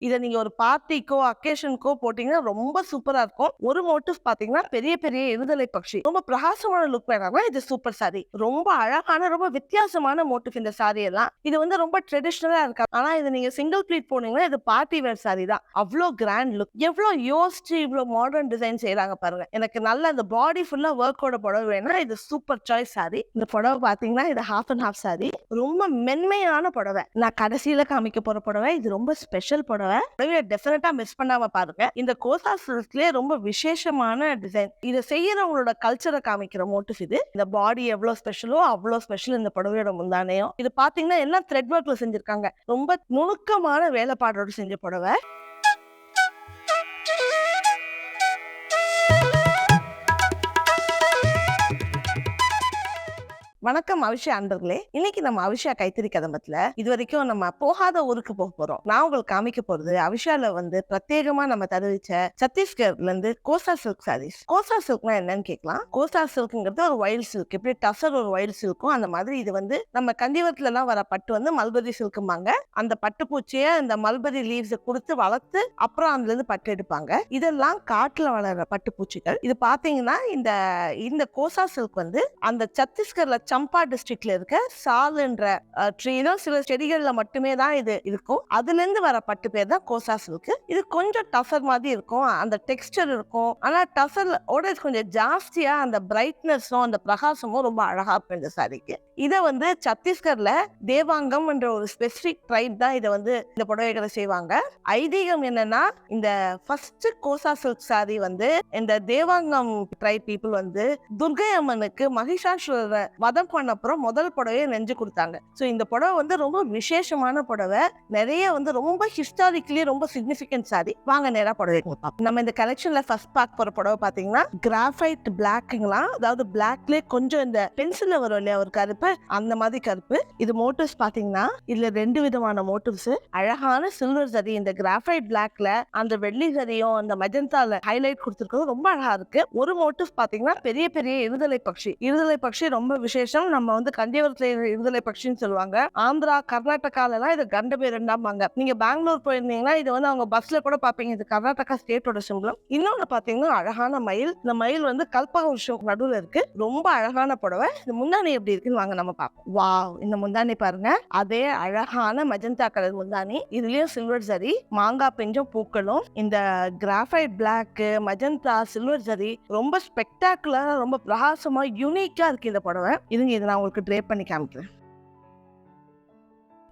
இதை நீங்க ஒரு பார்ட்டிக்கோ, அக்கேஷனுக்கோ போட்டீங்கன்னா ரொம்ப சூப்பரா இருக்கும். ஒரு மோட்டிவ் பாத்தீங்கன்னா பெரிய பெரிய இருதலை பட்சி. ரொம்ப பிரகாசமான லுக் வேணாம் இது சூப்பர் சாரி. ரொம்ப அழகான, ரொம்ப வித்தியாசமான மோட்டிவ் இந்த சாரி எல்லாம். இது வந்து ரொம்ப ட்ரெடிஷ்னலா இருக்கா ஆனா இது நீங்க சிங்கிள் ப்ளீட் போனீங்கன்னா, இது பார்ட்டி வேர் சாரி தான். அவ்வளோ கிராண்ட் லுக். எவ்வளோ யோசிச்சு இவ்வளோ மாடர்ன் டிசைன் செய்யறாங்க பாருங்க. எனக்கு நல்ல அந்த பாடி ஃபுல்லா ஒர்க்கோட புடவை வேணும்னா, இது சூப்பர் சாய்ஸ் சாரி. இந்த புடவை பார்த்தீங்கன்னா, இது ஹாஃப் அண்ட் ஹாஃப் சாரி. ரொம்ப மென்மையான புடவை. நான் கடைசியில காமிக்க போற புடவை, இது ரொம்ப ஸ்பெஷல் புடவை. புடவைய டெஃபினட்டா மிஸ் பண்ணாம பாருங்க. இந்த கோசா சில்க்லயே ரொம்ப விசேஷமான டிசைன். இத செய்யறவங்களோட கல்ச்சரை காமிக்கிற மோட்டிவ் இது. இந்த பாடி எவ்வளவு ஸ்பெஷலோ, அவ்வளவு ஸ்பெஷல் இந்த புடவையோட முந்தானையும். இது பாத்தீங்கன்னா எல்லாம் த்ரெட் ஒர்க்ல செஞ்சிருக்காங்க. ரொம்ப நுணுக்கமான வேலைப்பாடோட செஞ்ச புடவை. வணக்கம் அவிஷா அன்பர்களே. இன்னைக்கு நம்ம அவிஷா கைத்தறி கதம்பத்துல இதுவரைக்கும் நம்ம போகாத ஊருக்கு போக போறோம். நான் உங்களுக்கு காமிக்க போறது அவிஷால வந்து பிரத்யேகமா நம்ம தருவிச்ச சத்தீஸ்கர்ல இருந்து கோசா சில்க் சாரீஸ். கோசா சில்க்னா என்னன்னு கேட்கலாம். கோசா சில்க்ங்கிறது ஒரு ஒயில் சில்க். எப்படி டசர் ஒரு ஒயில் சில்க்கும் அந்த மாதிரி இது வந்து நம்ம கந்திவரத்துல எல்லாம் வர பட்டு வந்து மல்பரி சில்க்கும்பாங்க. அந்த பட்டு பூச்சிய இந்த மல்பரி லீவ்ஸ் கொடுத்து வளர்த்து அப்புறம் அதுல இருந்து பட்டு எடுப்பாங்க. இதெல்லாம் காட்டுல வளர்ற பட்டு பூச்சிகள். இது பாத்தீங்கன்னா இந்த இந்த கோசா சில்க் வந்து அந்த சத்தீஸ்கர்ல சம்பா டிஸ்ட்ரிக்ட்ல இருக்க சால்ன்ற ட்ரீ தான் சில செடிகள்ல மட்டுமே தான் இது இருக்கும். அதுலேருந்து வர பட்டு பேர் தான் கோசா சில்க். இது கொஞ்சம் டசர் மாதிரி இருக்கும். அந்த டெக்ஸ்டர் இருக்கும். ஆனா டசர் ஓட கொஞ்சம் ஜாஸ்தியா அந்த பிரைட்னஸும், அந்த பிரகாசமும் ரொம்ப அழகா இருக்கும் இந்த சாரிக்கு. இதை வந்து சத்தீஸ்கர்ல தேவாங்கம் என்ற ஒரு ஸ்பெசிபிக் ட்ரைப் தான் இதை வந்து இந்த புடவைகளை செய்வாங்க. ஐதீகம் என்னன்னா, இந்த ஃபர்ஸ்ட் கோசா சில்க் சாரி வந்து இந்த தேவாங்கம் ட்ரைப் பீப்புள் வந்து துர்க்கை அம்மனுக்கு மகிஷாசுரர வதம் பண்ண அப்புறம் முதல் புடவைய நெஞ்சு கொடுத்தாங்க ஸோ இந்த புடவை வந்து ரொம்ப விசேஷமான புடவை. நிறைய வந்து ரொம்ப ஹிஸ்டாரிக்கலி ரொம்ப சிக்னிஃபிகன்ட் சாரி. வாங்க நேராக புடவை பார்ப்போம். நம்ம இந்த கலெக்ஷன்ல ஃபர்ஸ்ட் பார்க்க போற புடவை பார்த்தீங்கன்னா, கிராஃபைட் பிளாக்குங்களா அதாவது பிளாக்லேயே கொஞ்சம் இந்த பென்சில்ல வரும் இல்லையா ஒரு கருப்பு, அந்த மாதிரி கருப்பு. இது மோட்டிவ்ஸ் பார்த்தீங்கன்னா, இதுல ரெண்டு விதமான மோட்டிவ்ஸ். அழகான சில்வர் சரி இந்த கிராஃபைட் பிளாக்ல அந்த வெள்ளி சரியும் அந்த மஜந்தால ஹைலைட் கொடுத்துருக்கிறது ரொம்ப அழகா இருக்கு. ஒரு மோட்டிவ் பார்த்தீங்கன்னா, பெரிய பெரிய இருதலை பட்சி. இருதலை பட்சி ரொம்ப விசேஷம். நம்ம வந்து கண்டிவரத்துல இருதலை பட்சின்னு சொல்லுவாங்க. ஆந்திரா, கர்நாடகால எல்லாம் இது கண்டபேரண்டாம்பாங்க. நீங்க பெங்களூர் போயிருந்தீங்கன்னா, இது வந்து அவங்க பஸ்ல கூட பார்ப்பீங்க. இது கர்நாடகா ஸ்டேட்டோட சிம்பளம். இன்னொன்னு பார்த்தீங்கன்னா, அழகான மயில். இந்த மயில் வந்து கல்பவருஷம் நடுவில் இருக்கு. ரொம்ப அழகான புடவை. இந்த முந்தானி எப்படி இருக்குன்னு வாங்க நம்ம பார்ப்போம். வாவ்! இந்த முந்தானி பாருங்க. அதே அழகான மஜந்தா கலர் முந்தானி. இதுலயும் சில்வர் சரி மாங்காய் பிஞ்சும் பூக்களும், இந்த கிராஃபைட் பிளாக், மஜந்தா சில்வர் சரி ரொம்ப ஸ்பெக்டாக்குலரா ரொம்ப பிரகாசமா யூனிக்கா இருக்கு இந்த புடவை. இருங்க இத நான் உங்களுக்கு ட்ரே பண்ணி காமிக்கிறேன்.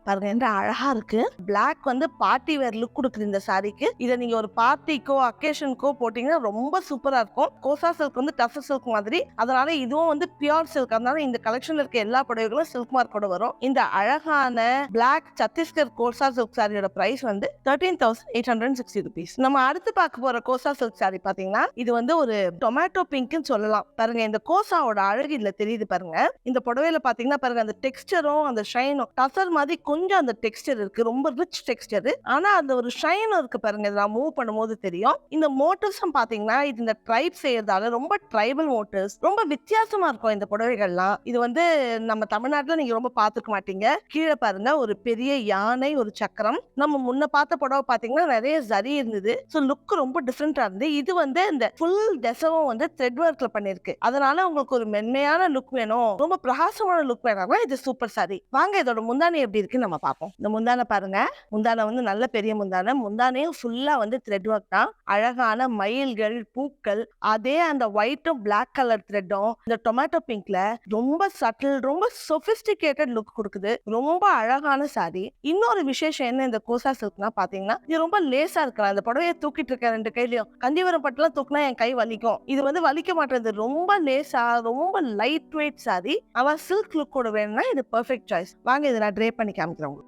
பாருங்க என்ன அழகா இருக்கு. பிளாக் வந்து பார்ட்டி வேர் லுக் கொடுக்குது இந்த சாரிக்கு. இதை நீங்க ஒரு பார்ட்டிக்கோ, அக்கேஷனுக்கோ போட்டீங்கன்னா ரொம்ப சூப்பரா இருக்கும். கோசா சில்க் வந்து டசர் சில்க் மாதிரி. அதனால இதுவும் வந்து பியூர் சில்க். அதனால இந்த கலெக்ஷன்ல இருக்க எல்லா புடவைகளும் சில்க் மார்க்கோட வரும். இந்த அழகான பிளாக் சத்தீஸ்கர் கோசா சில்க் சாரியோட பிரைஸ் வந்து thirteen thousand eight hundred sixty rupees நம்ம அடுத்து பார்க்க போற கோசா சில்க் சாரி பார்த்தீங்கன்னா, இது வந்து ஒரு டொமேட்டோ பிங்க்னு சொல்லலாம். பாருங்க இந்த கோசாவோட அழகு இதுல தெரியுது பாருங்க. இந்த புடவையில பார்த்தீங்கன்னா பாருங்க அந்த டெக்ஸ்டரும், அந்த ஷைனும் டசர் மாதிரி கொஞ்சம் கொஞ்சம் அந்த டெக்ஸ்டர் இருக்கு. ரொம்ப ரிச் டெக்ஸ்டர். ஆனா அந்த ஒரு ஷைனும் இருக்கு பாருங்க. நான் மூவ் பண்ணும்போது தெரியும். இந்த மோட்டிவ்ஸும் பார்த்தீங்கன்னா, இது இந்த ட்ரைப் செய்யறதால ரொம்ப ட்ரைபல் மோட்டிவ்ஸ். ரொம்ப வித்தியாசமா இருக்கும் இந்த புடவைகள்லாம். இது வந்து நம்ம தமிழ்நாட்டுல நீங்க ரொம்ப பாத்துக்க மாட்டீங்க. கீழே பாருங்க ஒரு பெரிய யானை, ஒரு சக்கரம். நம்ம முன்ன பார்த்த புடவை பார்த்தீங்கன்னா, நிறைய சரி இருந்தது. ஸோ லுக் ரொம்ப டிஃப்ரெண்டா இருந்து. இது வந்து இந்த ஃபுல் டெசவும் வந்து த்ரெட் ஒர்க்ல பண்ணிருக்கு. அதனால உங்களுக்கு ஒரு மென்மையான லுக் வேணும், ரொம்ப பிரகாசமான லுக் வேணாம் இது சூப்பர் சாரி. வாங்க இதோட முந்தானி எப்படி இருக்கு நம்ம பார்ப்போம். இந்த முந்தானை பாருங்க. முந்தானை வந்து நல்ல பெரிய முந்தானை. முந்தானையும் ஃபுல்லா வந்து த்ரெட் ஒர்க் தான். அழகான மயில்கள், பூக்கள், அதே அந்த ஒயிட்டும் பிளாக் கலர் த்ரெட்டும் இந்த டொமேட்டோ பிங்க்ல ரொம்ப சட்டில், ரொம்ப சொபிஸ்டிகேட்டட் லுக் கொடுக்குது ரொம்ப அழகான சாரி. இன்னொரு விசேஷம் என்ன இந்த கோசா சில்க்னா பார்த்தீங்கன்னா, இது ரொம்ப லேசா இருக்கலாம். இந்த புடவைய தூக்கிட்டு இருக்கேன் 2 கையிலயும். கண்டிவரம் பட்டுலாம் தூக்குனா என் கை வலிக்கும். இது வந்து வலிக்க மாட்டேங்குது. ரொம்ப லேசா, ரொம்ப லைட் வெயிட் சாரி. அவன் சில்க் லுக்கோட வேணும்னா இது பர்ஃபெக்ட் சாய்ஸ். வாங்க இத நான் ட்ரே பண்ணி காமிக்கிறேன் உங்களுக்கு.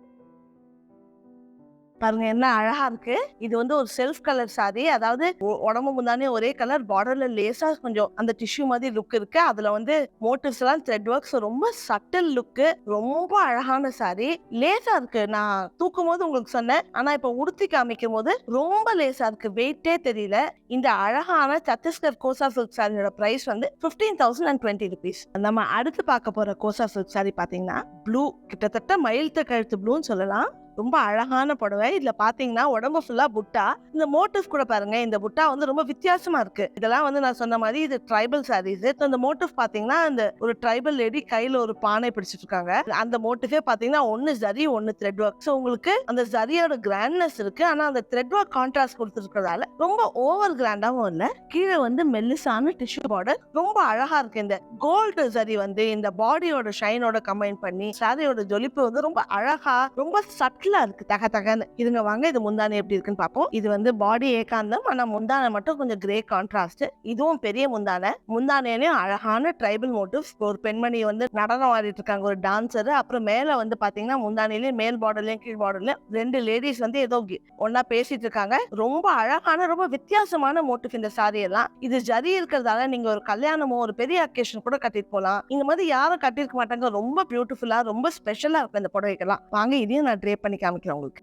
பாருங்க என்ன அழகா இருக்கு. இது வந்து ஒரு செல்ஃப் கலர் சாரி. அதாவது உடம்பு முந்தானே ஒரே கலர் பார்டர்ல லேசா கொஞ்சம் அந்த டிஷ்யூ மாதிரி லுக் இருக்கு. அதுல வந்து மோட்டிவ்ஸ் எல்லாம் த்ரெட் ஒர்க்ஸ் ரொம்ப சட்டில் லுக்கு ரொம்ப அழகான சாரி. லேசா இருக்கு. நான் தூக்கும்போது உங்களுக்கு சொன்னேன். ஆனா இப்ப உடுத்தி காமிக்கும் போது ரொம்ப லேசா இருக்கு. வெயிட்டே தெரியல. இந்த அழகான சத்தீஸ்கர் கோசா சில்க் சாரியோட பிரைஸ் வந்து fifteen thousand and twenty rupees நம்ம அடுத்து பார்க்க போற கோசா சில்க் சாரி பார்த்தீங்கன்னா, ப்ளூ கிட்டத்தட்ட மயில் கழுத்து ப்ளூன்னு சொல்லலாம். ரொம்ப அழகான புடவை. இதுல பாத்தீங்கன்னா உடம்பு ஃபுல்லா புட்டா. இந்த மோட்டிவ் கூட பாருங்க இந்த புட்டா வந்து ரொம்ப வித்தியாசமா இருக்கு. இதெல்லாம் வந்து நான் சொன்ன மாதிரி இது ட்ரைபல் சாரீஸ் இந்த மோட்டிவ் பாத்தீங்கன்னா அந்த ஒரு ட்ரைபல் லேடி கையில ஒரு பானை பிடிச்சிட்டு இருக்காங்க. அந்த மோட்டிவே பாத்தீங்கன்னா ஒன்னு ஜரி ஒன்னு த்ரெட் ஒர்க் ஸோ உங்களுக்கு அந்த ஜரியோட கிராண்ட்னஸ் இருக்கு. ஆனா அந்த த்ரெட் ஒர்க் கான்ட்ராஸ்ட் கொடுத்துருக்கிறதால ரொம்ப ஓவர் கிராண்டாவும் இல்ல. கீழே வந்து மெல்லிசான டிஷ்யூ பார்டர் ரொம்ப அழகா இருக்கு. இந்த கோல்டு ஜரி வந்து இந்த பாடியோட ஷைனோட கம்பைன் பண்ணி சாரியோட ஜொலிப்பு வந்து ரொம்ப அழகா ரொம்ப சட்டிலா இருக்கு. தக தகன்னு. இதுங்க வாங்க இது முந்தானை எப்படி இருக்குன்னு பார்ப்போம் இது வந்து பாடி ஏகாந்தம். ஆனா முந்தானை மட்டும் கொஞ்சம் கிரே கான்ட்ராஸ்ட் இதுவும் பெரிய முந்தானை. முந்தானையிலையும் அழகான ட்ரைபல் மோட்டிவ்ஸ் ஒரு பெண்மணி வந்து நடனம் ஆடிட்டு இருக்காங்க. ஒரு டான்சர் அப்புறம் மேல வந்து பாத்தீங்கன்னா முந்தானையிலயும் மேல் பார்டர்லயும் கீழ் பார்டர்லயும் ரெண்டு லேடிஸ் வந்து ஏதோ கி- பேசிட்டு இருக்காங்க. ரொம்ப அழகான ரொம்ப வித்தியாசமான மோட்டிவ் இந்த சாரி எல்லாம். இது ஜரி இருக்கிறதால நீங்க ஒரு கல்யாணமோ ஒரு பெரிய அக்கேஷன் கூட கட்டிட்டு போலாம். இந்த மாதிரி யாரும் கட்டிருக்க மாட்டாங்க. ரொம்ப பியூட்டிஃபுல்லா ரொம்ப ஸ்பெஷலா இருக்கும் இந்த புடவைக்கெல்லாம். வாங்க இதையும் நான் ட்ரே பண்ணி காமிக்கிறேன் உங்களுக்கு.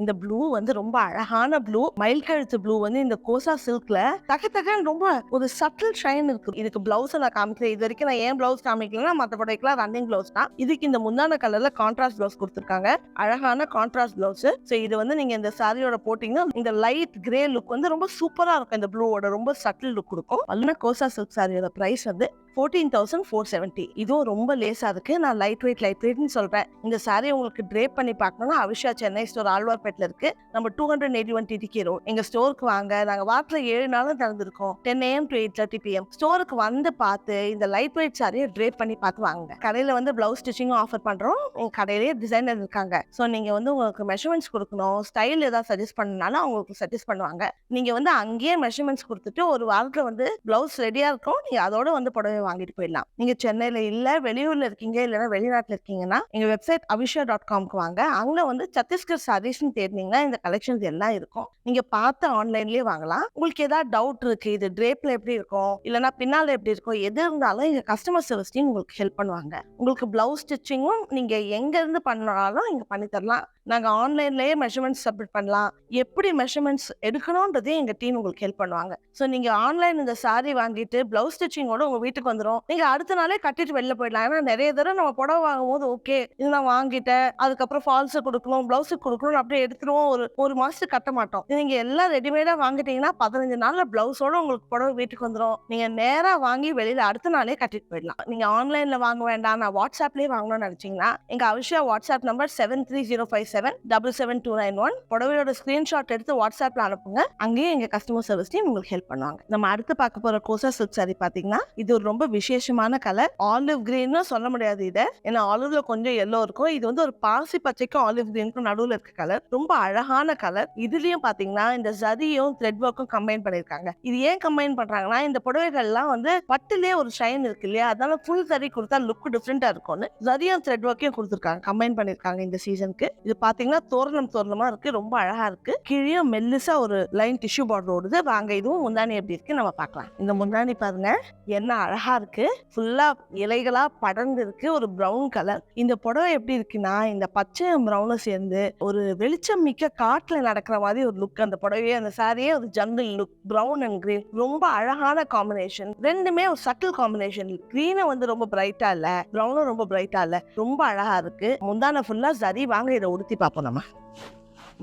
இந்த ப்ளூ வந்து ரொம்ப அழகான ப்ளூ. மயில் கழுத்து ப்ளூ வந்து இந்த கோசா சில்க்ல. தக தகன்னு ரொம்ப ஒரு சட்டில் ஷைன் இருக்கு. இதுக்கு பிளவுஸ் நான் காமிக்கிறேன். இது வரைக்கும் நான் ஏன் பிளவுஸ் காமிக்கலன்னா மற்ற புடவைக்குலாம் ரன்னிங் பிளவுஸ் தான். இதுக்கு இந்த முந்தான கலர்ல கான்ட்ராஸ்ட் பிளவுஸ் கொடுத்துருக்காங்க. அழகான கான்ட்ராஸ்ட் பிளவுஸ் ஸோ இது வந்து நீங்க இந்த சாரியோட போட்டீங்கன்னா இந்த லைட் கிரே லுக் வந்து ரொம்ப சூப்பரா இருக்கும். இந்த ப்ளூவோட ரொம்ப சட்டில் லுக் கொடுக்கும். அல்லனா கோசா சில்க் சாரியோட பிரைஸ் வந்து ஃபோர்டீன் தௌசண்ட் ஃபோர் செவன்ட்டி இதுவும் ரொம்ப லேசா இருக்கு. நான் லைட் வெயிட் லைட் வெயிட்னு சொல்றேன். இந்த சாரி உங்களுக்கு ட்ரேப் பண்ணி பார்க்கணும்னா அவிஷா சென்னை ஸ்டோர் மார்க்கெட்ல இருக்கு. நம்ம two hundred eighty one TTK road எங்க ஸ்டோருக்கு வாங்க. நாங்க வாரத்துல ஏழு நாளும் திறந்திருக்கோம். Ten AM to eight thirty PM ஸ்டோருக்கு வந்து பார்த்து இந்த லைட் வெயிட் சாரியை ட்ரேப் பண்ணி பார்த்து வாங்க கடையில வந்து பிளவுஸ் ஸ்டிச்சிங்கும் ஆஃபர் பண்றோம். உங்க கடையிலேயே டிசைனர் இருக்காங்க. ஸோ நீங்க வந்து உங்களுக்கு மெஷர்மெண்ட்ஸ் கொடுக்கணும். ஸ்டைல் ஏதாவது சஜஸ்ட் பண்ணனாலும் அவங்களுக்கு சஜஸ்ட் பண்ணுவாங்க. நீங்க வந்து அங்கேயே மெஷர்மெண்ட்ஸ் கொடுத்துட்டு ஒரு வாரத்துல வந்து பிளவுஸ் ரெடியா இருக்கும். நீங்க அதோட வந்து புடவை வாங்கிட்டு போயிடலாம். நீங்க சென்னையில இல்ல வெளியூர்ல இருக்கீங்க இல்லைன்னா வெளிநாட்டுல இருக்கீங்கன்னா எங்க வெப்சைட் அபிஷா டாட் காம்க்கு வாங்க. அங்க வந்து சத்தீஸ்கர் சாரீஸ்னு தேடினீங்கன்னா இந்த கலெக்ஷன்ஸ் எல்லாம் இருக்கும். நீங்க பார்த்து ஆன்லைன்லயே வாங்கலாம். உங்களுக்கு ஏதாவது டவுட் இருக்கு இது ட்ரேப்ல எப்படி இருக்கும் இல்லைன்னா பின்னால எப்படி இருக்கும் எது இருந்தாலும் எங்க கஸ்டமர் சர்வீஸ் டீம் உங்களுக்கு ஹெல்ப் பண்ணுவாங்க. உங்களுக்கு பிளவுஸ் ஸ்டிச்சிங்கும் நீங்க எங்க இருந்து பண்ணாலும் இங்க பண்ணி தரலாம். நாங்கள் ஆன்லைன்லேயே மெஷர்மெண்ட்ஸ் சப்மிட் பண்ணலாம். எப்படி மெஷர்மெண்ட்ஸ் எடுக்கணுன்றதே எங்கள் டீம் உங்களுக்கு ஹெல்ப் பண்ணுவாங்க. ஸோ நீங்கள் ஆன்லைன் இந்த சாரி வாங்கிட்டு பிளவுஸ் ஸ்டிச்சிங்கோட உங்கள் வீட்டுக்கு வந்துடும் நீங்கள் அடுத்த நாளே கட்டிட்டு வெளில போயிடலாம். ஏன்னா நிறைய தடவை நம்ம புடவை வாங்கும் போது ஓகே இது நான் வாங்கிட்டேன். அதுக்கப்புறம் ஃபால்ஸு கொடுக்கணும் ப்ளவுஸுக்கு கொடுக்கணும் அப்படியே எடுத்துருவோம். ஒரு ஒரு மாதத்துக்கு கட்ட மாட்டோம். நீங்கள் எல்லாம் ரெடிமேடாக வாங்கிட்டீங்கன்னா பதினஞ்சு நாளில் பிளவுஸோட உங்களுக்கு புடவை வீட்டுக்கு வந்துடும் நீங்கள் நேராக வாங்கி வெளியில் அடுத்த நாளே கட்டிட்டு போயிடலாம். நீங்கள் ஆன்லைனில் வாங்க வேண்டாம். நான் வாட்ஸ்அப்லேயே வாங்கணும்னு நினச்சிங்கன்னா எங்கள் Avisha WhatsApp number seven three zero five seven double seven two nine one புடவையோட screenshot எடுத்து வாட்ஸ்அப்ல அனுப்புங்க. அங்கேயே எங்க கஸ்டமர் சர்வீஸ் டீம் உங்களுக்கு ஹெல்ப் பண்ணுவாங்க. நம்ம அடுத்து பார்க்க போற கோசா சில்க் சாரி பாத்தீங்கன்னா இது ஒரு ரொம்ப விசேஷமான கலர் ஆலிவ் கிரீன்னு சொல்ல முடியாது இதை. ஏன்னா ஆலிவ்ல கொஞ்சம் எல்லோ இருக்கும். இது வந்து ஒரு பாசி பச்சைக்கும் ஆலிவ் கிரீனுக்கும் நடுவுல இருக்க கலர் ரொம்ப அழகான கலர் இதுலயும் பாத்தீங்கன்னா இந்த ஜரியும் த்ரெட் ஒர்க்கும் கம்பைன் பண்ணிருக்காங்க இது ஏன் கம்பைன் பண்றாங்கன்னா இந்த புடவைகள்லாம் வந்து பட்டுலயே ஒரு ஷைன் இருக்கு இல்லையா? அதனால ஃபுல் சரி கொடுத்தா லுக் டிஃப்ரெண்டா இருக்கும்னு. ஜரியும் த்ரெட் ஒர்க்கையும் கொடுத்துருக்காங்க. கம்பைன் பண்ணிருக்காங்க இந்த சீசனுக்கு இது பாத்தீங்கன்னா தோரணம் தோரணமா இருக்கு ரொம்ப அழகா இருக்கு. கீழே மெல்லிசா ஒரு லைன் டிஷ்யூ பார்டர் ஓடுது. வாங்க இதுவும் முந்தானி எப்படி இருக்கு நம்ம பார்க்கலாம். இந்த முந்தானி பாருங்க என்ன அழகா இருக்கு. ஃபுல்லா இலைகளா படர்ந்து இருக்கு ஒரு ப்ரௌன் கலர் இந்த புடவை எப்படி இருக்குன்னா இந்த பச்சையும் பிரவுனும் சேர்ந்து ஒரு வெளிச்சம் மிக்க காட்டுல நடக்கிற மாதிரி ஒரு லுக் அந்த புடவையே அந்த சாரியே ஒரு jungle look brown and green ரொம்ப அழகான காம்பினேஷன் ரெண்டுமே ஒரு சட்டில் காம்பினேஷன் கிரீனை வந்து ரொம்ப பிரைட்டா இல்ல ப்ரௌனும் ரொம்ப பிரைட்டா இல்ல. ரொம்ப அழகா இருக்கு. முந்தான ஃபுல்லா சரி வாங்க இதை உடுத்தி பார்ப்போம் நம்ம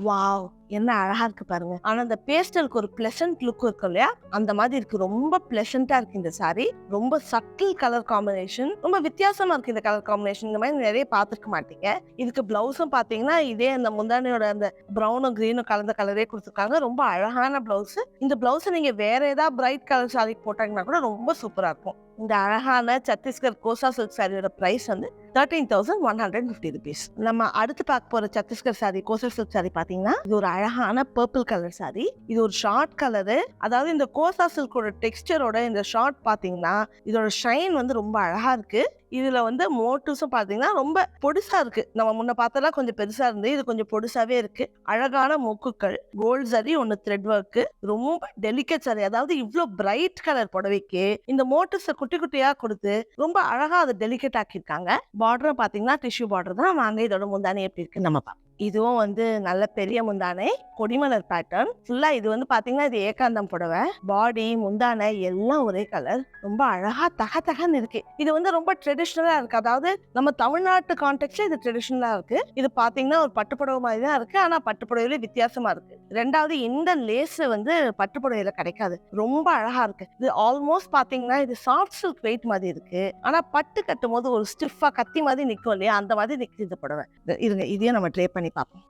வாவ் என்ன அழகா இருக்கு பாருங்க. ஆனா அந்த பேஸ்டலுக்கு ஒரு பிளசன்ட் லுக் இருக்கும் இல்லையா? அந்த மாதிரி இருக்கு. ரொம்ப பிளசண்டா இருக்கு இந்த சாரி ரொம்ப சட்டில் கலர் காம்பினேஷன் ரொம்ப வித்தியாசமா இருக்கு இந்த கலர் காம்பினேஷன் இந்த மாதிரி நிறைய பார்த்துருக்க மாட்டீங்க. இதுக்கு பிளவுஸும் பாத்தீங்கன்னா இதே அந்த முந்தானியோட அந்த ப்ரௌனும் கிரீனும் கலந்த கலரே கொடுத்துருக்காங்க. ரொம்ப அழகான பிளவுஸ் இந்த பிளவுஸ் நீங்க வேற ஏதாவது பிரைட் கலர் சாரி போட்டாங்கன்னா கூட ரொம்ப சூப்பரா இருக்கும். இந்த அழகான சத்தீஸ்கர் கோசா சில்க் சாரியோட பிரைஸ் வந்து thirteen thousand one hundred fifty rupees நம்ம அடுத்து பார்க்க போற சத்தீஸ்கர் சாரி கோசா சில்க் சாரி பாத்தீங்கன்னா இது ஒரு அழகான பர்பிள் கலர் சாரி இது ஒரு ஷார்ட் கலரு அதாவது இந்த கோசா சில்கோட டெக்ஸ்டரோட இந்த ஷார்ட் பாத்தீங்கன்னா இதோட ஷைன் வந்து ரொம்ப அழகா இருக்கு. இதுல வந்து மோட்டிவ்ஸும் பாத்தீங்கன்னா ரொம்ப பொடிசா இருக்கு. நம்ம முன்ன பார்த்ததெல்லாம் கொஞ்சம் பெருசா இருந்து இது கொஞ்சம் பொடிசாவே இருக்கு. அழகான மொக்குக்கள். கோல்ட் சரி ஒன்னு த்ரெட் ஒர்க் ரொம்ப டெலிகேட் சரி அதாவது இவ்வளோ பிரைட் கலர் புடவைக்கு இந்த மோட்டிவ்ஸை குட்டி குட்டியா கொடுத்து ரொம்ப அழகா அதை டெலிகேட் ஆக்கியிருக்காங்க. பார்டரும் பாத்தீங்கன்னா டிஷ்யூ பார்டர் தான் வாங்க. இதோட முந்தானே எப்படி இருக்கு நம்ம பார்ப்போம் இதுவும் வந்து நல்ல பெரிய முந்தானை கொடிமலர் பேட்டர்ன் ஃபுல்லா இது வந்து பாத்தீங்கன்னா இது ஏகாந்தம் புடவை. பாடி முந்தானை எல்லாம் ஒரே கலர் ரொம்ப அழகா தக தகன்னு இருக்கு. இது வந்து ரொம்ப ட்ரெடிஷ்னலா இருக்கு. அதாவது நம்ம தமிழ்நாட்டு கான்டெக்ட்ல இது ட்ரெடிஷ்னலா இருக்கு. இது பாத்தீங்கன்னா ஒரு பட்டுப்புடவை மாதிரி தான் இருக்கு. ஆனா பட்டுப்புடவையில வித்தியாசமா இருக்கு. ரெண்டாவது இந்த லேஸ் வந்து பட்டுப்புடவையில கிடைக்காது. ரொம்ப அழகா இருக்கு. இது ஆல்மோஸ்ட் பாத்தீங்கன்னா இது சாஃப்ட் சில்க் வெயிட் மாதிரி இருக்கு. ஆனா பட்டு கட்டும் போது ஒரு ஸ்டிஃபா கத்தி மாதிரி நிக்கும் இல்லையா? அந்த மாதிரி நிக்குது இந்த புடவை. இருங்க இதையும் நம்ம ட்ரே பண்ணி பார்ப்போம்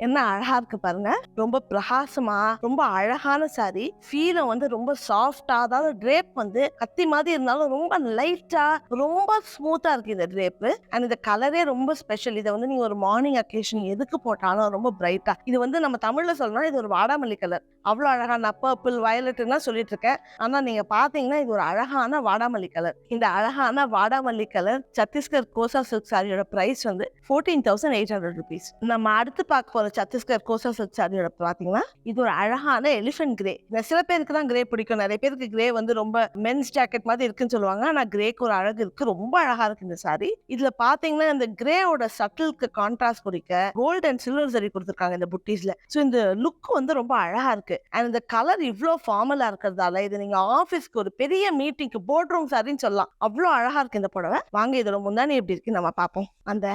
என்ன அழகா இருக்கு பாருங்க. ரொம்ப பிரகாசமா ரொம்ப அழகான சாரி ஃபீலை வந்து ரொம்ப சாஃப்டா அதாவது ட்ரேப் வந்து கத்தி மாதிரி இருந்தாலும் ரொம்ப லைட்டா ரொம்ப ஸ்மூத்தா இருக்கு இந்த ட்ரேப் அண்ட் இந்த கலரே ரொம்ப ஸ்பெஷல் இதை வந்து நீங்க ஒரு மார்னிங் அக்கேஷன் எதுக்கு போட்டாலும் ரொம்ப பிரைட்டா இது வந்து நம்ம தமிழ்ல சொல்லணும் இது ஒரு வாடாமல்லி கலர் அவ்வளோ அழகா நான் பர்பிள் வயலட்னா சொல்லிட்டு இருக்கேன். ஆனா நீங்க பாத்தீங்கன்னா இது ஒரு அழகான வாடாமல்லி கலர் இந்த அழகான வாடாமல்லி கலர் சத்தீஸ்கர் கோசா சில்க் சாரியோட பிரைஸ் வந்து fourteen thousand eight hundred rupees நம்ம அடுத்து பார்க்க போகிற சத்தீஸ்கர் கோஸ்டல் சர்ச் சாரியோட பாத்தீங்கன்னா இது ஒரு அழகான எலிஃபென்ட் கிரே சில பேருக்கு தான் கிரே பிடிக்கும். நிறைய பேருக்கு கிரே வந்து ரொம்ப மென்ஸ் ஜாக்கெட் மாதிரி இருக்குன்னு சொல்லுவாங்க. ஆனால் கிரேக்கு ஒரு அழகு இருக்கு. ரொம்ப அழகா இருக்கு இந்த சாரி இதுல பாத்தீங்கன்னா இந்த கிரேவோட சட்டிலுக்கு கான்ட்ராஸ்ட் குறிக்க கோல்ட் அண்ட் சில்வர் சரி கொடுத்துருக்காங்க இந்த புட்டிஸ்ல ஸோ இந்த லுக் வந்து ரொம்ப அழகா இருக்கு. அண்ட் இந்த கலர் இவ்வளோ ஃபார்மலா இருக்கிறதால இது நீங்க ஆஃபீஸ்க்கு ஒரு பெரிய மீட்டிங்க்கு போர்ட் ரூம் சாரின்னு சொல்லலாம். அவ்வளோ அழகா இருக்கு இந்த புடவை. வாங்க இதோட முந்தானே எப்படி இருக்கு நம்ம பார்ப்போம். அந்த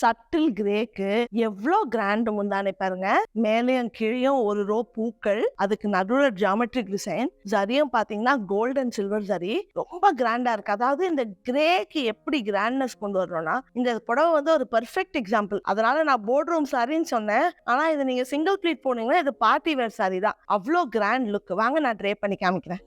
சட்டில் கிரேக்கு எவ்வளோ கிராண்ட் பாருங்க. மேலேயும் கீழேயும் ஒரு ரோ பூக்கள் அதுக்கு நடுவில் ஜாமெட்ரிக் டிசைன் ஜரியும் பார்த்தீங்கன்னா கோல்ட் அண்ட் சில்வர் ஜரி ரொம்ப கிராண்டா இருக்கு. அதாவது இந்த கிரேக்கு எப்படி கிராண்ட்னஸ் கொண்டு வரணும்னா இந்த புடவை வந்து ஒரு பெர்ஃபெக்ட் எக்ஸாம்பிள் அதனால நான் போர்ட் ரூம் சாரின்னு சொன்னேன். ஆனா இது நீங்க சிங்கிள் ப்ளீட் போனீங்கன்னா இது பார்ட்டி வேர் சாரி தான். அவ்வளோ கிராண்ட் லுக் வாங்க நான் ட்ரே பண்ணி காமிக்கிறேன்.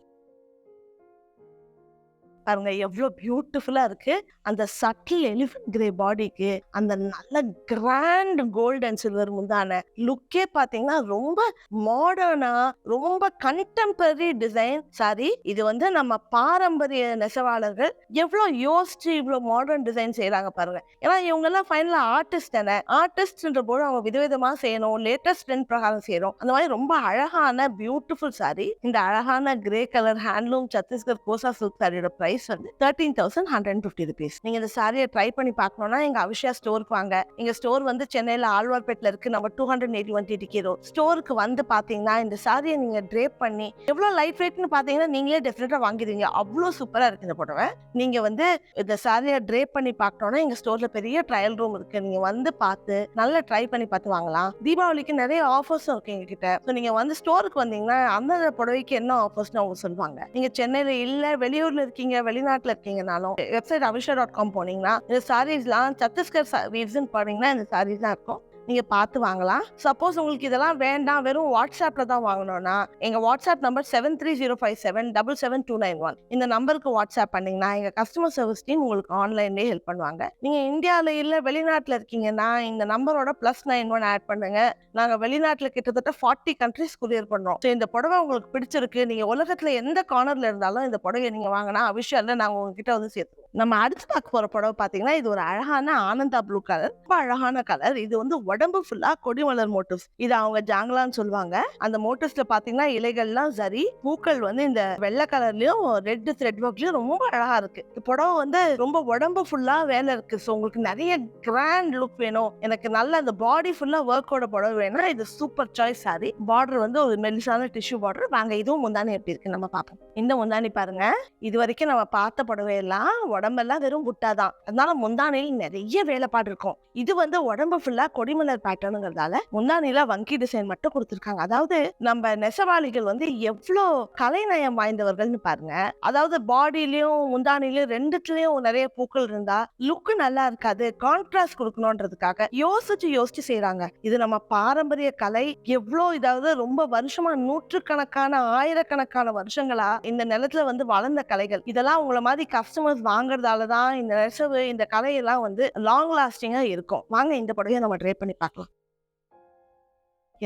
பாருங்க எவ்வளோ பியூட்டிஃபுல்லாக இருக்கு. அந்த சட்டில் எலிஃபென்ட் கிரே பாடிக்கு அந்த நல்ல கிராண்ட் கோல்ட் அண்ட் சில்வர் முந்தான லுக்கே பார்த்தீங்கன்னா ரொம்ப மாடர்னா ரொம்ப கண்டெம்பரரி டிசைன் சாரி இது வந்து நம்ம பாரம்பரிய நெசவாளர்கள் எவ்வளோ யோசிச்சு இவ்வளோ மாடர்ன் டிசைன் செய்கிறாங்க பாருங்க. ஏன்னா இவங்கெல்லாம் ஃபைனலாக ஆர்டிஸ்ட் தானே. ஆர்டிஸ்ட்ன்ற போது அவங்க விதவிதமாக செய்யணும் லேட்டஸ்ட் ட்ரெண்ட் பிரகாரம் செய்யணும். அந்த மாதிரி ரொம்ப அழகான பியூட்டிஃபுல் சாரி இந்த அழகான grey colour handloom Chhattisgarh kosa silk சாரியோட ப்ரைஸ் வந்து thirteen thousand hundred fifty rupees நீங்க இந்த சாரியை ட்ரை பண்ணி பார்க்கணும்னா எங்க அவிஷா ஸ்டோருக்கு வாங்க. எங்க ஸ்டோர் வந்து சென்னையில் ஆழ்வார்பேட்டில் இருக்கு. நம்ம two hundred eighty one TT road ஸ்டோருக்கு வந்து பாத்தீங்கன்னா இந்த சாரியை நீங்க ட்ரேப் பண்ணி எவ்வளவு லைட் வெயிட்னு பாத்தீங்கன்னா நீங்களே டெஃபினட்டா வாங்கிடுவீங்க. அவ்வளோ சூப்பரா இருக்கு இந்த புடவை. நீங்க வந்து இந்த சாரியை ட்ரேப் பண்ணி பார்க்கணும்னா எங்க ஸ்டோர்ல பெரிய ட்ரையல் ரூம் இருக்கு. நீங்க வந்து பார்த்து நல்லா ட்ரை பண்ணி பார்த்து வாங்கலாம். தீபாவளிக்கு நிறைய ஆஃபர்ஸும் இருக்கு எங்க கிட்ட ஸோ நீங்க வந்து ஸ்டோருக்கு வந்தீங்கன்னா அந்த புடவைக்கு என்ன ஆஃபர்ஸ்னு அவங்க சொல்லுவாங்க. நீங்க சென்னையில இல்ல வெளியூர்ல இருக்கீங்க வெளிநாட்டில் இருக்கீங்கனாலும் வெப்சைட் அவிஷா டாட் காம் போனீங்கன்னா இந்த சாரீஸ்லாம் சத்தீஸ்கர் சாரீஸ்ன்னு போனீங்கன்னா இந்த சாரீஸ் தான் இருக்கும். நீங்க பார்த்து வாங்கலாம். சப்போஸ் உங்களுக்கு இதெல்லாம் வேண்டாம் வெறும் வாட்ஸ்அப்ல தான் வாங்கணும்னா எங்க WhatsApp number seven three zero five seven double seven two nine one இந்த நம்பருக்கு வாட்ஸ்அப் பண்ணீங்கன்னா எங்க கஸ்டமர் சர்வீஸ் டீம் உங்களுக்கு ஆன்லைன்லேயே ஹெல்ப் பண்ணுவாங்க. நீங்க இந்தியாவில் இல்ல வெளிநாட்டுல இருக்கீங்கன்னா இந்த நம்பரோட பிளஸ் நைன் ஒன் ஆட் பண்ணுங்க. நாங்க வெளிநாட்டுல கிட்டத்தட்ட ஃபார்ட்டி கண்ட்ரிஸ் குரியர் பண்றோம். ஸோ இந்த புடவை உங்களுக்கு பிடிச்சிருக்கு. நீங்க உலகத்துல எந்த கார்னர்ல இருந்தாலும் இந்த புடவை நீங்க வாங்கினா அபிஷியல்ல நாங்க உங்ககிட்ட வந்து சேர்த்துருவோம். நம்ம அடுத்து பார்க்க போற புடவை பாத்தீங்கன்னா இது ஒரு அழகான ஆனந்தா ப்ளூ கலர் ரொம்ப அழகான கலர் இது வந்து உடம்பு ஃபுல்லா கொடிமலர் மோட்டிவ்ஸ் இது அவங்க ஜாங்கலான்னு சொல்லுவாங்க. அந்த மோட்டிவ்ஸ்ல பாத்தீங்கன்னா இலைகள்லாம் சரி பூக்கள் வந்து இந்த வெள்ளை கலர்லயும் ரெட் த்ரெட் ஒர்க்லயும் ரொம்ப அழகா இருக்கு. இந்த புடவை வந்து ரொம்ப உடம்பு ஃபுல்லா வேலை இருக்கு. ஸோ உங்களுக்கு நிறைய கிராண்ட் லுக் வேணும். எனக்கு நல்ல அந்த பாடி ஃபுல்லா ஒர்க்கோட புடவை வேணும் இது சூப்பர் சாய்ஸ் சாரி பார்டர் வந்து ஒரு மெலிசான டிஷ்யூ பார்டர் வாங்க இதுவும் முந்தானி எப்படி இருக்கு நம்ம பார்ப்போம். இந்த முந்தானி பாருங்க. இது வரைக்கும் நம்ம பார்த்த புடவை எல்லாம் உடம்பெல்லாம் வெறும் புட்டாதான் அதனால முந்தானையில் நிறைய வேலைப்பாடு இருக்கும். இது வந்து உடம்பு ஃபுல்லா கொடிமலர் பேட்டர்னுங்கிறதால முந்தானில வங்கி டிசைன் மட்டும் கொடுத்துருக்காங்க. அதாவது நம்ம நெசவாளிகள் வந்து எவ்வளோ கலைநயம் வாய்ந்தவர்கள்னு பாருங்க. அதாவது பாடியிலயும் முந்தானிலையும் ரெண்டுத்துலயும் நிறைய பூக்கள் இருந்தா லுக் நல்லா இருக்காது. கான்ட்ராஸ்ட் கொடுக்கணுன்றதுக்காக யோசிச்சு யோசிச்சு செய்யறாங்க இது நம்ம பாரம்பரிய கலை எவ்வளோ இதாவது ரொம்ப வருஷமா நூற்றுக்கணக்கான ஆயிரக்கணக்கான வருஷங்களா இந்த நிலத்துல வந்து வளர்ந்த கலைகள். இதெல்லாம் உங்களை மாதிரி கஸ்டமர்ஸ் வாங்குறதால தான் இந்த நெசவு இந்த கலையெல்லாம் வந்து லாங் லாஸ்டிங்காக இருக்கும். வாங்க இந்த புடவையை நம்ம ட்ரை பண்ணி பார்க்கலாம்.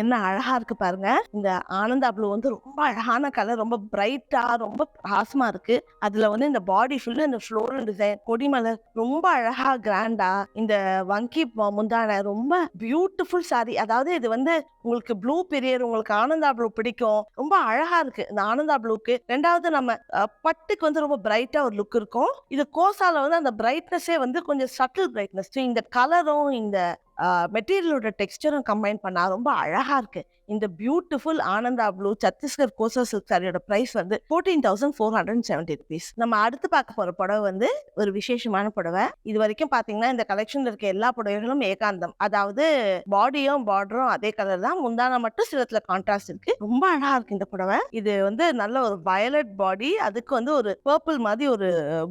என்ன அழகா இருக்கு பாருங்க. இந்த ஆனந்தா ப்ளூ வந்து ரொம்ப அழகான கலர் ரொம்ப பிரைட்டா ரொம்ப பிரகாசமா இருக்கு. அதுல வந்து இந்த பாடி ஃபுல்லு இந்த ஃப்ளோரல் டிசைன் கொடிமலர் ரொம்ப அழகா கிராண்டா இந்த வங்கி முந்தான ரொம்ப பியூட்டிஃபுல் சாரி அதாவது இது வந்து உங்களுக்கு ப்ளூ பெரியர் உங்களுக்கு ஆனந்தா ப்ளூ பிடிக்கும். ரொம்ப அழகா இருக்கு இந்த ஆனந்தா ப்ளூக்கு ரெண்டாவது நம்ம பட்டுக்கு வந்து ரொம்ப பிரைட்டா ஒரு லுக் இருக்கும். இது கோசால வந்து அந்த பிரைட்னஸே வந்து கொஞ்சம் சட்டில் பிரைட்னஸ் இந்த கலரும் இந்த மெட்டீரியலோட டெக்ஸ்டரும் கம்பைன் பண்ணால் ரொம்ப அழகாக இருக்குது இந்த beautiful Ananda blue Chhattisgarh kosa silk சாரியோட ப்ரைஸ் வந்து fourteen thousand four hundred seventy rupees நம்ம அடுத்து பார்க்க போகிற புடவை வந்து ஒரு விசேஷமான புடவை. இது வரைக்கும் பார்த்தீங்கன்னா இந்த கலெக்ஷனில் இருக்க எல்லா புடவைகளும் ஏகாந்தம். அதாவது பாடியும் பார்டரும் அதே கலர் தான். முந்தான மட்டும் சிலத்துல கான்ட்ராஸ்ட் இருக்கு. ரொம்ப அழகா இருக்கு இந்த புடவை. இது வந்து நல்ல ஒரு வயலட் பாடி அதுக்கு வந்து ஒரு பர்பிள் மாதிரி ஒரு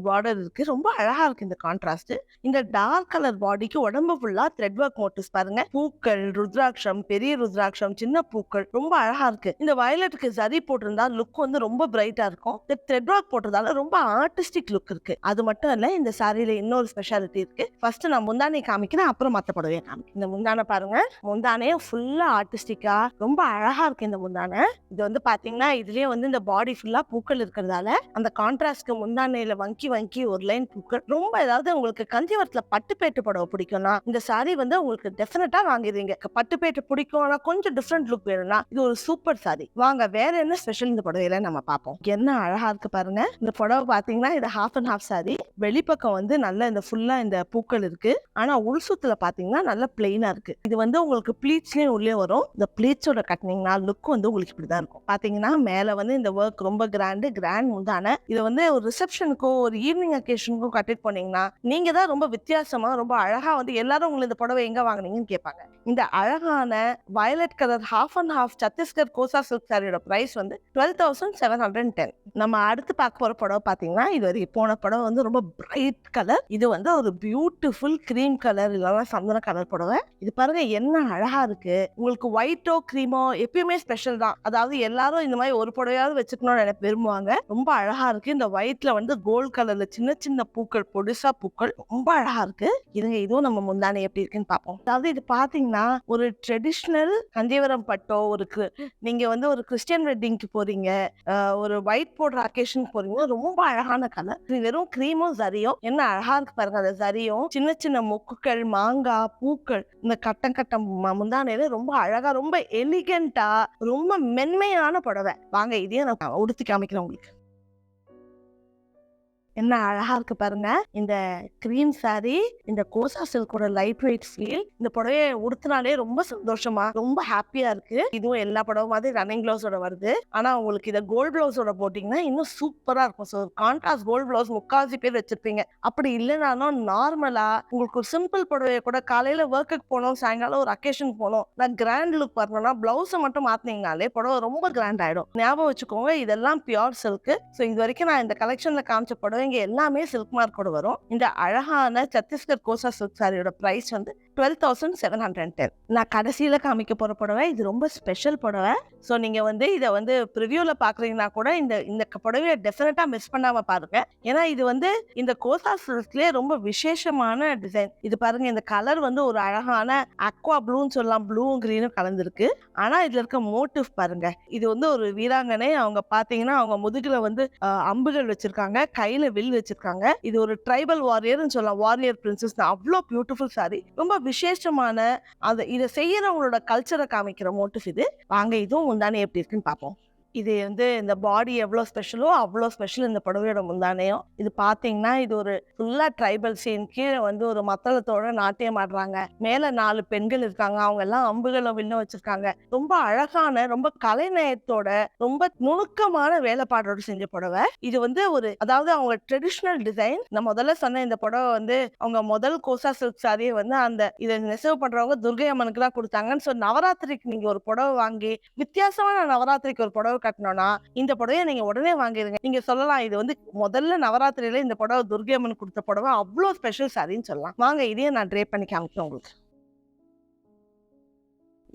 பார்டர் இருக்கு. ரொம்ப அழகா இருக்கு இந்த கான்ட்ராஸ்ட் இந்த டார்க் கலர் பாடிக்கு உடம்பு ஃபுல்லா த்ரெட் ஒர்க் மோட்டிவ்ஸ் பாருங்க. பூக்கள் ருத்ராட்சம் பெரிய ருத்ராட்சம் சின்ன பூக்கள் ரொம்ப அழகா இருக்கு. இந்த வயலட்டுக்கு சரி போட்டிருந்தா லுக் வந்து ரொம்ப பிரைட்டா இருக்கும். இந்த த்ரெட் ஒர்க் போட்டதால ரொம்ப ஆர்டிஸ்டிக் லுக் இருக்கு. அது மட்டும் இல்ல இந்த சாரியில இன்னொரு ஸ்பெஷாலிட்டி இருக்கு. ஃபர்ஸ்ட் நான் முந்தானை காமிக்கிறேன் அப்புறம் மத்த புடவையை காமிக்கிறேன். இந்த முந்தானை பாருங்க. முந்தானே ஃபுல்லா ஆர்டிஸ்டிக்கா ரொம்ப அழகா இருக்கு இந்த முந்தானை. இது வந்து பாத்தீங்கன்னா இதுலயே வந்து இந்த பாடி ஃபுல்லா பூக்கள் இருக்கிறதால அந்த கான்ட்ராஸ்ட்க்கு முந்தானையில வங்கி வங்கி ஒரு லைன் பூக்கள். ரொம்ப ஏதாவது உங்களுக்கு கஞ்சிவரத்துல பட்டுப்பேட்டு புடவை பிடிக்கும்னா இந்த சாரி வந்து உங்களுக்கு டெஃபினட்டா வாங்கிடுவீங்க. பட்டுப்பேட்டு பிடிக்கும் ஆனா கொஞ்சம் டிஃப்ரெண்ட் லுக் வேணும்னா இது ஒரு சூப்பர் சாரி வாங்க வேற என்ன ஸ்பெஷல் இந்த புடவையில நம்ம பார்ப்போம். என்ன அழகா இருக்கு பாருங்க. இந்த புடவை பாத்தீங்கன்னா இது ஹாஃப் அண்ட் ஹாஃப் சாரி வெளிப்பக்கம் வந்து நல்ல இந்த ஃபுல்லா இந்த பூக்கள் இருக்கு. ஆனா உள்சுத்துல பாத்தீங்கன்னா நல்ல பிளெயினா இருக்கு. இது வந்து உங்களுக்கு ப்ளீட்ஸ்லயும் உள்ளே வரும். இந்த ப்ளீச்சோட கட்டினீங்கன்னா லுக் வந்து உங்களுக்கு இப்படிதான் இருக்கும். பாத்தீங்கன்னா மேல வந்து இந்த ஒர்க் ரொம்ப கிராண்டு கிராண்ட் முந்தான. இது வந்து ஒரு ரிசப்ஷனுக்கோ ஒரு ஈவினிங் அக்கேஷனுக்கோ கட்டிட்டு போனீங்கன்னா நீங்க தான் ரொம்ப வித்தியாசமா ரொம்ப அழகா வந்து எல்லாரும் உங்களுக்கு இந்த புடவை எங்க வாங்குனீங்கன்னு கேட்பாங்க. இந்த அழகான violet colour half and half Chhattisgarh kosa silk சாரியோட பிரைஸ் வந்து twelve thousand seven hundred ten நம்ம அடுத்து பார்க்க போகிற படம் பார்த்தீங்கன்னா இது வரைக்கும் போன படம் வந்து ரொம்ப பிரைட் கலர் இது வந்து ஒரு பியூட்டிஃபுல் க்ரீம் கலர் இல்லைன்னா சந்தன கலர் புடவை. இது பாருங்க என்ன அழகாக இருக்குது உங்களுக்கு ஒயிட்டோ க்ரீமோ எப்பயுமே ஸ்பெஷல் தான். அதாவது எல்லாரும் இந்த மாதிரி ஒரு புடவையாவது வச்சுக்கணும்னு நினைப்பு விரும்புவாங்க. ரொம்ப அழகாக இருக்குது இந்த ஒயிட்டில் வந்து கோல்ட் கலரில் சின்ன சின்ன பூக்கள் பொடிசா பூக்கள் ரொம்ப அழகாக இருக்குது இதுங்க இதுவும் நம்ம முந்தானே எப்படி இருக்குன்னு பார்ப்போம். அதாவது இது பார்த்தீங்கன்னா ஒரு ட்ரெடிஷ்னல் கஞ்சிவரம் பட்டோ ஒரு நீங்க வந்து ஒரு கிறிஸ்டியன் வெட்டிங்க்கு போறீங்க. ஒரு ஒயிட் போடுற அக்கேஷனுக்கு போறீங்க. ரொம்ப அழகான கலர் இது வெறும் கிரீமும் சரியும். என்ன அழகா இருக்கு பாருங்க அந்த சரியும். சின்ன சின்ன மொக்குகள் மாங்காய் பூக்கள் இந்த கட்டம் கட்டம் முந்தானையில ரொம்ப அழகா ரொம்ப எலிகண்டா ரொம்ப மென்மையான புடவை. வாங்க இதையும் நான் உடுத்தி காமிக்கிறேன் உங்களுக்கு. என்ன அழகா இருக்கு பாருங்க. இந்த கிரீம் சாரி இந்த கோசா சில்கோட லைட் வெயிட் ஃபீல் இந்த புடவைய உடுத்தினாலே ரொம்ப சந்தோஷமா ரொம்ப ஹாப்பியா இருக்கு. இதுவும் எல்லா புடவை மாதிரி ரன்னிங் பிளவுஸோட வருது. ஆனா உங்களுக்கு இதை கோல்ட் பிளவுஸோட போட்டீங்கன்னா இன்னும் சூப்பரா இருக்கும். ஸோ கான்ட்ராஸ்ட் கோல்ட் பிளவுஸ் முக்காவாசி பேர் வச்சிருப்பீங்க. அப்படி இல்லைனாலும் நார்மலா உங்களுக்கு ஒரு சிம்பிள் புடவையை கூட காலையில ஒர்க்குக்கு போனோம் சாயங்காலம் ஒரு அக்கேஷன் போனோம் நான் கிராண்ட் லுக் வரணும்னா பிளவுஸை மட்டும் மாத்தினீங்கனாலே புடவை ரொம்ப கிராண்ட் ஆயிடும். ஞாபகம் வச்சுக்கோங்க இதெல்லாம் பியோர் சில்க் ஸோ இது வரைக்கும் நான் இந்த கலெக்ஷன்ல காமிச்ச இங்கே எல்லாமே சில்க் மார்க்கோடு வரும். இந்த அழகான சத்தீஸ்கர் கோசா சில்க் சாரியோட பிரைஸ் வந்து twelve thousand seven hundred ten நான் கடைசியில் காமிக்க போகிற புடவை இது ரொம்ப ஸ்பெஷல் புடவை. ஸோ நீங்கள் வந்து இதை வந்து ப்ரிவியூவில் பார்க்குறீங்கன்னா கூட இந்த இந்த புடவையை டெஃபினட்டாக மிஸ் பண்ணாமல் பாருங்க. ஏன்னா இது வந்து இந்த கோசா சில்க்லேயே ரொம்ப விசேஷமான டிசைன் இது பாருங்க இந்த கலர் வந்து ஒரு அழகான அக்வா ப்ளூன்னு சொல்லலாம். ப்ளூவும் க்ரீனும் கலந்துருக்கு. ஆனால் இதில் இருக்க மோட்டிவ் பாருங்க. இது வந்து ஒரு வீராங்கனை. அவங்க பார்த்தீங்கன்னா அவங்க முதுகில் வந்து அம்புகள் வச்சுருக்காங்க. கையில் வில் வச்சுருக்காங்க. இது ஒரு ட்ரைபல் வாரியர்னு சொல்லலாம். வாரியர் பிரின்சஸ் அவ்வளோ பியூட்டிஃபுல் சாரி ரொம்ப விசேஷமான அதை இதை செய்யறவங்களோட கல்ச்சரை காமிக்கிற மோட்டிவ் இது. வாங்க இதுவும் உண்டானே எப்படி இருக்குன்னு பார்ப்போம் இது வந்து இந்த பாடி எவ்வளோ ஸ்பெஷலோ அவ்வளோ ஸ்பெஷல் இந்த புடவையோட முந்தானையும். இது பார்த்தீங்கன்னா இது ஒரு ஃபுல்லாக ட்ரைபல் சீன். கீழே வந்து ஒரு மத்தளத்தோட நாட்டியம் ஆடுறாங்க. மேலே நாலு பெண்கள் இருக்காங்க. அவங்க எல்லாம் அம்புகளை விண்ண வச்சிருக்காங்க. ரொம்ப அழகான ரொம்ப கலைநயத்தோட ரொம்ப நுணுக்கமான வேலைப்பாடோட செஞ்ச புடவை. இது வந்து ஒரு அதாவது அவங்க ட்ரெடிஷ்னல் டிசைன். நான் முதல்ல சொன்ன இந்த புடவை வந்து அவங்க முதல் கோசா சில்க் சாரியை வந்து அந்த இதை நெசவு பண்றவங்க துர்கை அம்மனுக்கு தான் கொடுத்தாங்கன்னு ஸோ நவராத்திரிக்கு நீங்க ஒரு புடவை வாங்கி வித்தியாசமான நவராத்திரிக்கு ஒரு புடவை கட்டணும்னா இந்த புடவையை நீங்க உடனே வாங்கிடுங்க நீங்க சொல்லலாம் இது வந்து முதல்ல நவராத்திரியில இந்த புடவை துர்கை அம்மன் கொடுத்த புடவை அவ்வளோ ஸ்பெஷல் சாரின்னு சொல்லலாம். வாங்க இதையும் நான் ட்ரே பண்ணி காமிக்கிறேன் உங்களுக்கு.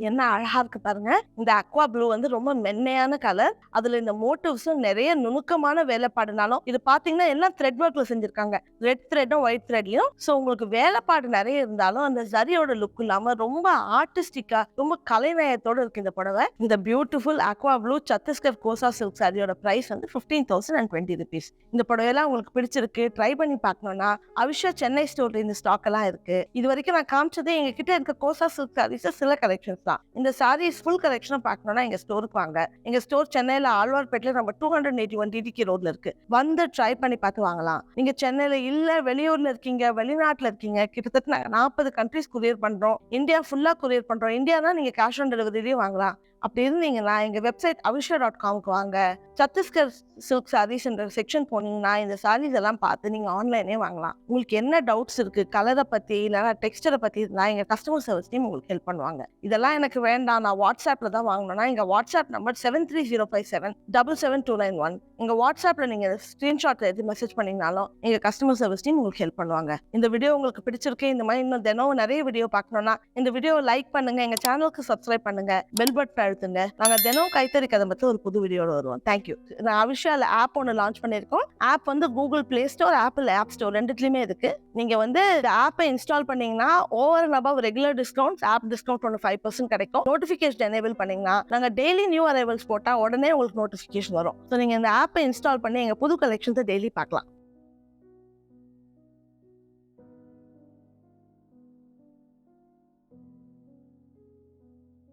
என்ன அழகா இருக்கு பாருங்க. இந்த அக்வா ப்ளூ வந்து ரொம்ப மென்மையான கலர் அதுல இந்த மோட்டிவ்ஸும் நிறைய நுணுக்கமான வேலைப்பாடுனாலும் இது பாத்தீங்கன்னா எல்லாம் த்ரெட் ஒர்க்ல செஞ்சிருக்காங்க. ரெட் த்ரெட்டும் ஒயிட் த்ரெட்லயும் ஸோ உங்களுக்கு வேலைப்பாடு நிறைய இருந்தாலும் அந்த ஜரியோட லுக் இல்லாம ரொம்ப ஆர்டிஸ்டிக்கா ரொம்ப கலைநயத்தோட இருக்கு இந்த புடவை. இந்த beautiful aqua blue Chhattisgarh kosa silk சாரியோட பிரைஸ் வந்து fifteen thousand and twenty rupees இந்த புடவையெல்லாம் உங்களுக்கு பிடிச்சிருக்கு ட்ரை பண்ணி பார்க்கணும்னா அவிஷா சென்னை ஸ்டோர்ல இந்த ஸ்டாக் எல்லாம் இருக்கு. இது வரைக்கும் நான் காமிச்சதே எங்ககிட்ட இருக்க கோசா சில்க் சாரீஸ் சில கலெக்ஷன்ஸ் தான். இந்த சாரீஸ் ஃபுல் கலெக்ஷனை பார்க்கணும்னா எங்க ஸ்டோருக்கு வாங்க. எங்க ஸ்டோர் சென்னையில ஆழ்வார்பேட்டில நம்ம டூ ஹண்ட்ரட் எயிட்டி ஒன் டிடிக்கு ரோட்ல இருக்கு. வந்து ட்ரை பண்ணி பார்த்து வாங்கலாம். நீங்க சென்னையில இல்ல வெளியூர்ல இருக்கீங்க வெளிநாட்டுல இருக்கீங்க கிட்டத்தட்ட நாற்பது கண்ட்ரிஸ் குரியர் பண்றோம். இந்தியா ஃபுல்லா குரியர் பண்றோம். இந்தியானா நீங்க கேஷ் ஆன் டெலிவரியிலேயே வாங்கலாம். அப்படி இருந்தீங்கன்னா எங்கள் வெப்சைட் அவிஷா டாட் காம்க்கு வாங்க. சத்தீஸ்கர் சில்க் சாரீஸ்ன்ற செக்ஷன் போனீங்கன்னா இந்த சாரீஸ் எல்லாம் பார்த்து நீங்கள் ஆன்லைனே வாங்கலாம். உங்களுக்கு என்ன டவுட்ஸ் இருக்குது கலரை பற்றி இல்லைனா டெக்ஸ்டரை பற்றி இருந்தால் எங்கள் கஸ்டமர் சர்வீஸ் டீம் உங்களுக்கு ஹெல்ப் பண்ணுவாங்க. இதெல்லாம் எனக்கு வேண்டாம் நான் வாட்ஸ்அப்பில் தான் வாங்கணும்னா எங்கள் WhatsApp number seven three zero five seven double seven two nine one எங்க வாட்ஸ்அப்பில் நீங்கள் ஸ்க்ரீன்ஷாட்டில் எது மெசேஜ் பண்ணிங்கனாலும் எங்கள் கஸ்டமர் சர்வீஸ் டீம் உங்களுக்கு ஹெல்ப் பண்ணுவாங்க. இந்த வீடியோ உங்களுக்கு பிடிச்சிருக்கு இந்த மாதிரி இன்னும் தினம் நிறைய வீடியோ பார்க்கணும்னா இந்த வீடியோவை லைக் பண்ணுங்கள் எங்கள் சேனலுக்கு சப்ஸ்கிரைப் பண்ணுங்கள் பெல் பட்டன் அழுத்துங்க நாங்க தினம் கைத்தறி கதை பத்தி ஒரு புது வீடியோட வருவோம். தேங்க்யூ நான் அவிஷால ஆப் ஒன்று லான்ச் பண்ணியிருக்கோம். ஆப் வந்து Google Play Store Apple App Store ரெண்டுத்துலயுமே இருக்கு. நீங்க வந்து இந்த ஆப்பை இன்ஸ்டால் பண்ணீங்கன்னா over and above regular discounts app discount ஒன்று ஃபைவ் பர்சன்ட் கிடைக்கும். நோட்டிஃபிகேஷன் எனேபிள் பண்ணீங்கன்னா நாங்க டெய்லி நியூ அரைவல்ஸ் போட்டா உடனே உங்களுக்கு நோட்டிஃபிகேஷன் வரும். ஸோ நீங்க இந்த ஆப்பை இன்ஸ்டால் பண்ணி எங்க புது கலெக்ஷன்ஸை டெய்லி பார்க்கலாம்.